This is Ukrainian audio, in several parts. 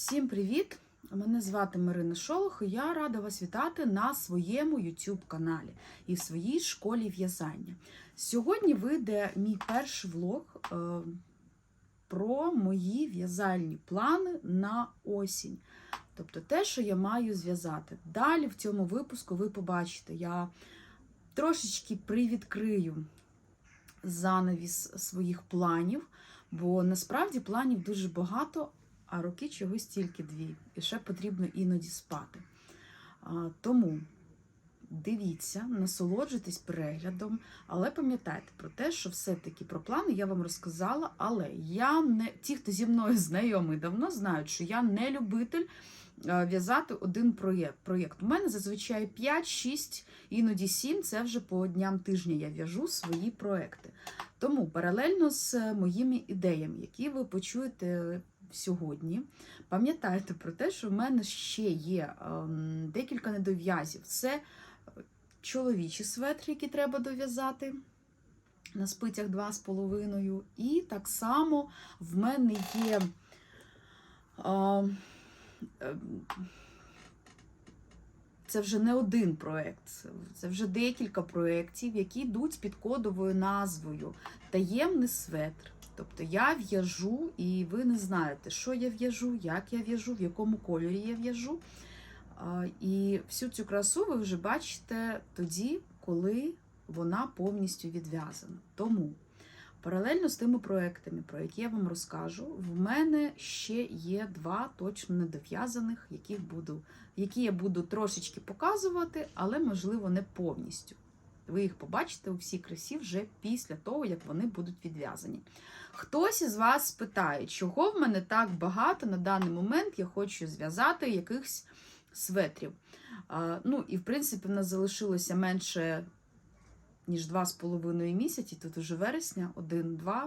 Всім привіт! Мене звати Марина Шолох, і я рада вас вітати на своєму YouTube каналі і в своїй школі в'язання. Сьогодні вийде мій перший влог е, про мої в'язальні плани на осінь. Тобто те, що я маю зв'язати. Далі в цьому випуску ви побачите, я трошечки привідкрию занавіс своїх планів, бо насправді планів дуже багато, а роки чогось тільки дві. І ще потрібно іноді спати. Тому дивіться, насолоджуйтесь переглядом, але пам'ятайте про те, що все-таки про плани я вам розказала, але я не ті, хто зі мною знайомий давно, знають, що я не любитель е, в'язати один проєкт. проєкт. У мене зазвичай 5, 6, іноді 7 це вже по дням тижня я в'яжу свої проекти. Тому паралельно з моїми ідеями, які ви почуєте сьогодні, пам'ятайте про те, що в мене ще є ем, декілька недов'язів. Це чоловічі светри, які треба дов'язати. На спицях 2,5. І так само в мене є а, е, це вже не один проєкт, це вже декілька проєктів, які йдуть під кодовою назвою Таємний светр. Тобто я в'яжу, і ви не знаєте, що я в'яжу, як я в'яжу, в якому кольорі я в'яжу. І всю цю красу ви вже бачите тоді, коли вона повністю відв'язана. Тому паралельно з тими проектами, про які я вам розкажу, в мене ще є два точно недов'язаних, які я буду трошечки показувати, але, можливо, не повністю. Ви їх побачите у всій красі вже після того, як вони будуть відв'язані. Хтось із вас спитає, чого в мене так багато на даний момент я хочу зв'язати якихось светрів. Ну, і, в принципі, в нас залишилося менше, ніж 2,5 місяці, тут уже вересня, 1-2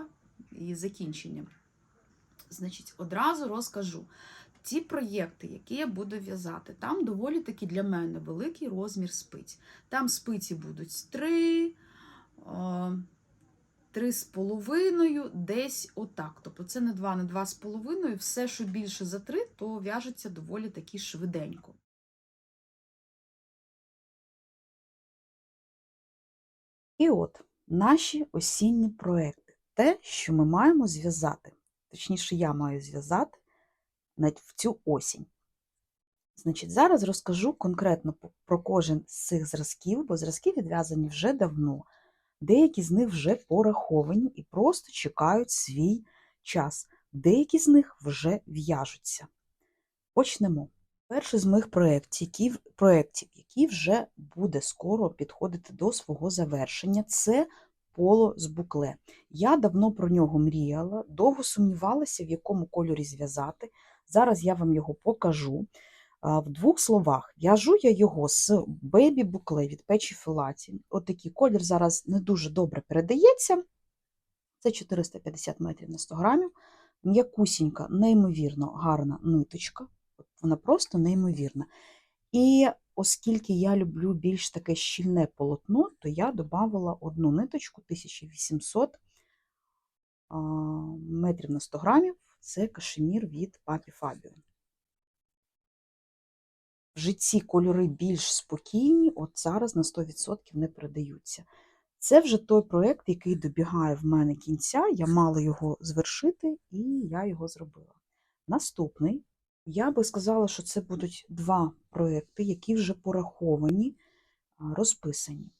і закінчення. Значить, одразу розкажу. Ті проєкти, які я буду в'язати, там доволі таки для мене великий розмір спиць. Там спиці будуть 3, 3,5, десь отак. Тобто це не 2, не 2,5. Все, що більше за 3, то в'яжеться доволі таки швиденько. І от наші осінні проекти. Те, що ми маємо зв'язати. Точніше, я маю зв'язати в цю осінь. Значить, зараз розкажу конкретно про кожен з цих зразків, бо зразки відв'язані вже давно. Деякі з них вже пораховані і просто чекають свій час. Деякі з них вже в'яжуться. Почнемо. Перший з моїх проєктів, проєктів, який вже буде скоро підходити до свого завершення, це поло з букле. Я давно про нього мріяла, довго сумнівалася, в якому кольорі зв'язати. Зараз я вам його покажу. В двох словах, в'яжу я його з Baby Букле від печі Філаті. От колір зараз не дуже добре передається. Це 450 метрів на 100 грамів. М'якусінька, неймовірно гарна ниточка. Вона просто неймовірна. І оскільки я люблю більш таке щільне полотно, то я додавала одну ниточку 1800 метрів на 100 грамів. Це кашемір від Папі Фабіо. В житті кольори більш спокійні, от зараз на 100% не передаються. Це вже той проєкт, який добігає в мене кінця. Я мала його звершити, і я його зробила. Наступний, я би сказала, що це будуть два проєкти, які вже пораховані, розписані.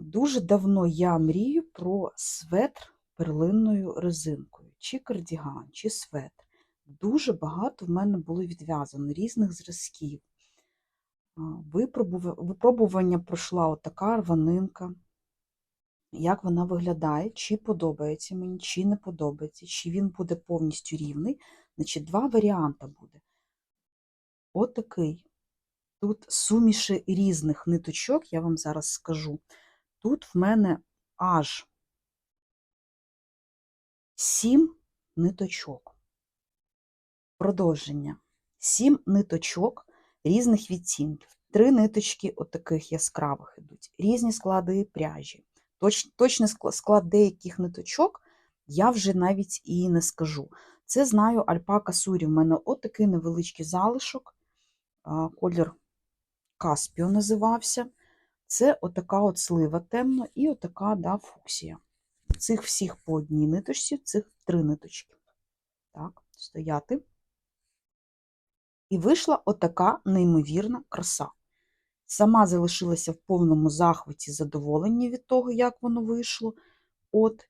Дуже давно я мрію про светр перлинною резинкою, чи кардіган, чи светр. Дуже багато в мене було відв'язано різних зразків. Випробування пройшла отака рванинка. Як вона виглядає, чи подобається мені, чи не подобається, чи він буде повністю рівний. Значить, два варіанти буде. Отакий. Тут суміші різних ниточок, я вам зараз скажу. Тут в мене аж сім ниточок. Продовження. Сім ниточок різних відтінків. Три ниточки отаких яскравих ідуть, різні склади пряжі. Точ, точний склад деяких ниточок я вже навіть і не скажу. Це знаю альпака сурі. В мене отакий невеличкий залишок, колір Каспіо називався. Це отака от слива темна і отака да, фуксія. Цих всіх по одній ниточці, цих три ниточки. Так, стояти. І вийшла отака неймовірна краса. Сама залишилася в повному захваті задоволення від того, як воно вийшло. От,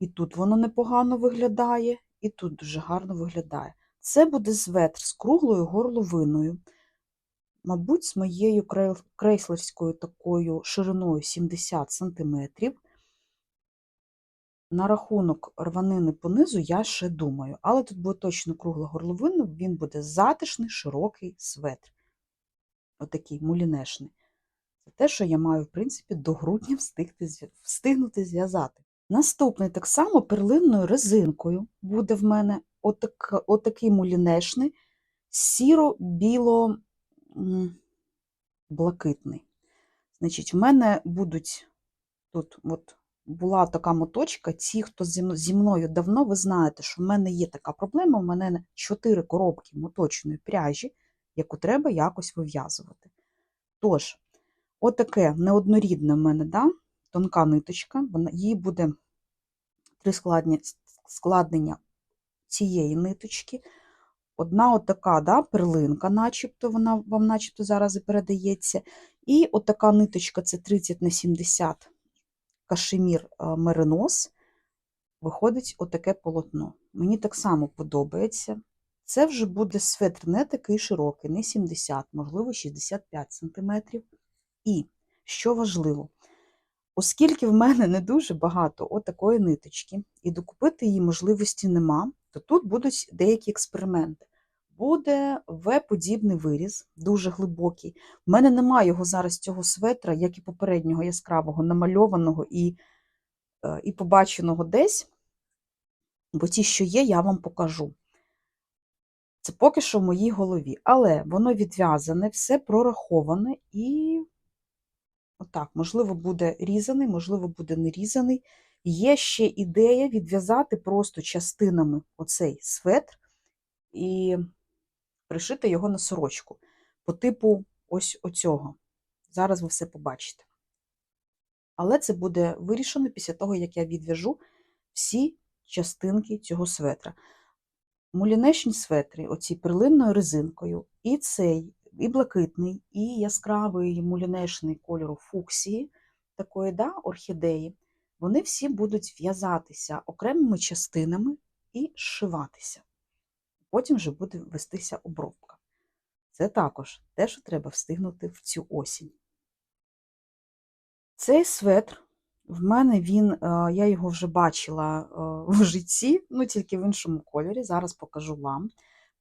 І тут воно непогано виглядає, і тут дуже гарно виглядає. Це буде зветр з круглою горловиною. Мабуть, з моєю крей- крейслерською такою шириною 70 см. На рахунок рванини понизу я ще думаю, але тут буде точно кругла горловина, він буде затишний, широкий светр. Отакий мулінешний. Це те, що я маю, в принципі, до грудня встигнути зв'язати. Наступний так само перлинною резинкою буде в мене отак, отакий мулінешний, сіро-біло-блакитний. Значить, в мене будуть тут от була така моточка. Ті, хто зі мною давно, ви знаєте, що в мене є така проблема. У мене чотири коробки моточної пряжі, яку треба якось вив'язувати. Тож, отаке неоднорідне в мене, да? Тонка ниточка, їй буде три складнення цієї ниточки. Одна отака да, перлинка, начебто, вона вам начебто зараз і передається. І отака ниточка це 30 на 70 кашемір е, меринос. Виходить отаке полотно. Мені так само подобається. Це вже буде светр не такий широкий, не 70, можливо, 65 см. І, що важливо, оскільки в мене не дуже багато отакої ниточки, і докупити її можливості нема, то тут будуть деякі експерименти. Буде В-подібний виріз, дуже глибокий. В мене немає його зараз цього светра, як і попереднього яскравого, намальованого і, е, і побаченого десь, бо ті, що є, я вам покажу. Це поки що в моїй голові. Але воно відв'язане, все прораховане і отак, можливо, буде різаний, можливо, буде не різаний. Є ще ідея відв'язати просто частинами оцей светр і пришити його на сорочку по типу ось оцього. Зараз ви все побачите. Але це буде вирішено після того, як я відв'яжу всі частинки цього светра. Мулінешні светри, оці перлинною резинкою, і цей, і блакитний, і яскравий мулінешний кольору фуксії, такої да, орхідеї, вони всі будуть в'язатися окремими частинами і зшиватися. Потім вже буде вестися обробка. Це також те, що треба встигнути в цю осінь. Цей светр в мене він, е, я його вже бачила е, в житті, ну тільки в іншому кольорі. Зараз покажу вам.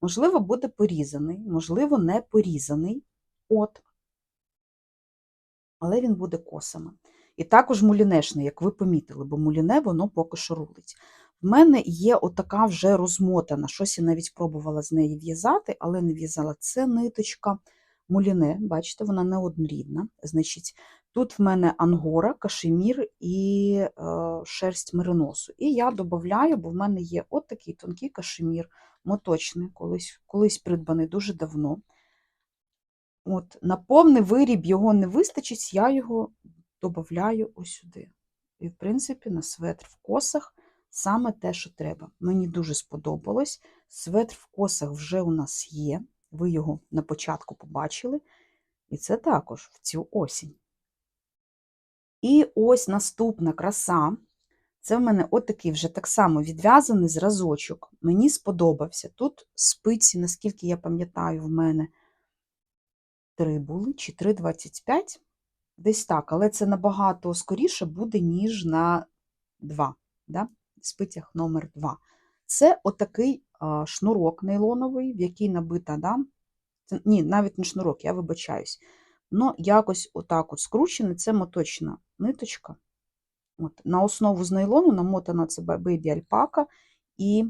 Можливо, буде порізаний, можливо, не порізаний. От. Але він буде косами. І також мулінешний, як ви помітили, бо муліне воно поки що рулить. В мене є отака вже розмотана, щось я навіть пробувала з неї в'язати, але не в'язала. Це ниточка муліне, бачите, вона не однорідна. Значить, тут в мене ангора, кашемір і е, шерсть мериносу. І я додаю, бо в мене є от такий тонкий кашемір, моточний, колись, колись придбаний дуже давно. От, На повний виріб його не вистачить, я його додаю ось сюди. І, в принципі, на светр в косах саме те, що треба. Мені дуже сподобалось. Светр в косах вже у нас є. Ви його на початку побачили. І це також в цю осінь. І ось наступна краса. Це в мене отакий вже так само відв'язаний зразочок. Мені сподобався. Тут спиці, наскільки я пам'ятаю, в мене 3 були, чи 3,25. Десь так, але це набагато скоріше буде, ніж на 2. Да? спицях номер 2. Це отакий шнурок нейлоновий, в який набита, да? ні, навіть не шнурок, я вибачаюсь. Ну, якось отак от скручений, це моточна ниточка. От, На основу з нейлону намотана це бейбі альпака і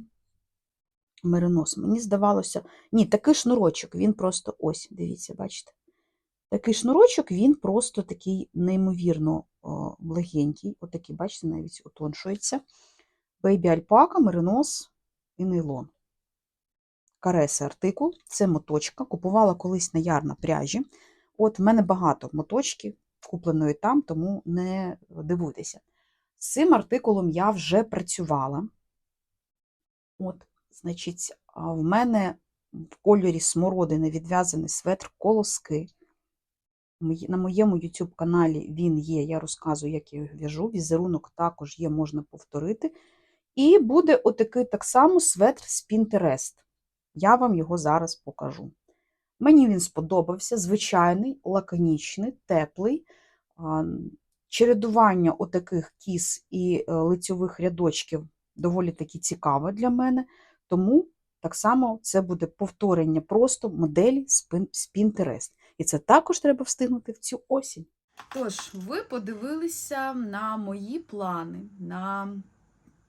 меринос. Мені здавалося, ні, такий шнурочок, він просто ось, дивіться, бачите? Такий шнурочок, він просто такий неймовірно легенький. Отакий, бачите, навіть утоншується. Бейбі альпака, меринос і нейлон. Кареси артикул, це моточка. Купувала колись на яр на пряжі. От в мене багато моточків, купленої там, тому не дивуйтеся. З цим артикулом я вже працювала. От, значить, в мене в кольорі смородини відв'язаний светр колоски. На моєму YouTube каналі він є, я розказую, як я його в'яжу. Візерунок також є, можна повторити. І буде отакий так само светр з Pinterest. Я вам його зараз покажу. Мені він сподобався, звичайний, лаконічний, теплий. Чередування отаких кіс і е, лицьових рядочків доволі таки цікаве для мене. Тому так само це буде повторення просто моделі з Pinterest. І це також треба встигнути в цю осінь. Тож, ви подивилися на мої плани, на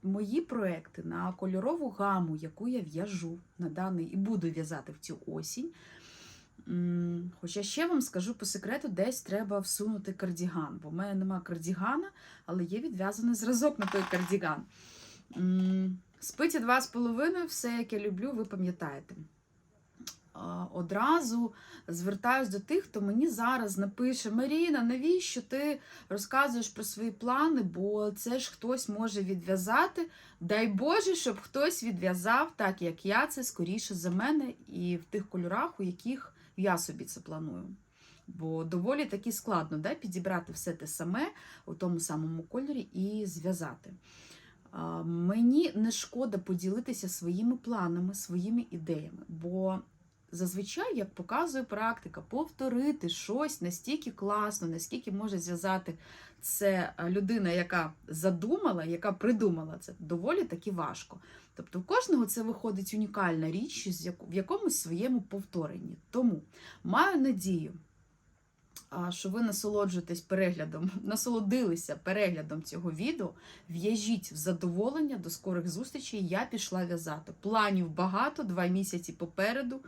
мої проекти, на кольорову гаму, яку я в'яжу на даний і буду в'язати в цю осінь. Хоча ще вам скажу по секрету, десь треба всунути кардіган, бо в мене нема кардігана, але є відв'язаний зразок на той кардіган. Спиті два з половиною, все, як я люблю, ви пам'ятаєте. Одразу звертаюсь до тих, хто мені зараз напише: Маріна, навіщо ти розказуєш про свої плани? Бо це ж хтось може відв'язати. Дай Боже, щоб хтось відв'язав так, як я, це скоріше за мене, і в тих кольорах, у яких я собі це планую. Бо доволі таки складно да, підібрати все те саме у тому самому кольорі і зв'язати. Мені не шкода поділитися своїми планами, своїми ідеями, бо зазвичай, як показує практика, повторити щось настільки класно, наскільки може зв'язати це е, людина, яка задумала, яка придумала це, доволі таки важко. Тобто у кожного це виходить унікальна річ в якомусь своєму повторенні. Тому маю надію, що ви насолоджуєтесь переглядом, насолодилися переглядом цього відео. В'яжіть в задоволення до скорих зустрічей. Я пішла в'язати. Планів багато, два місяці попереду.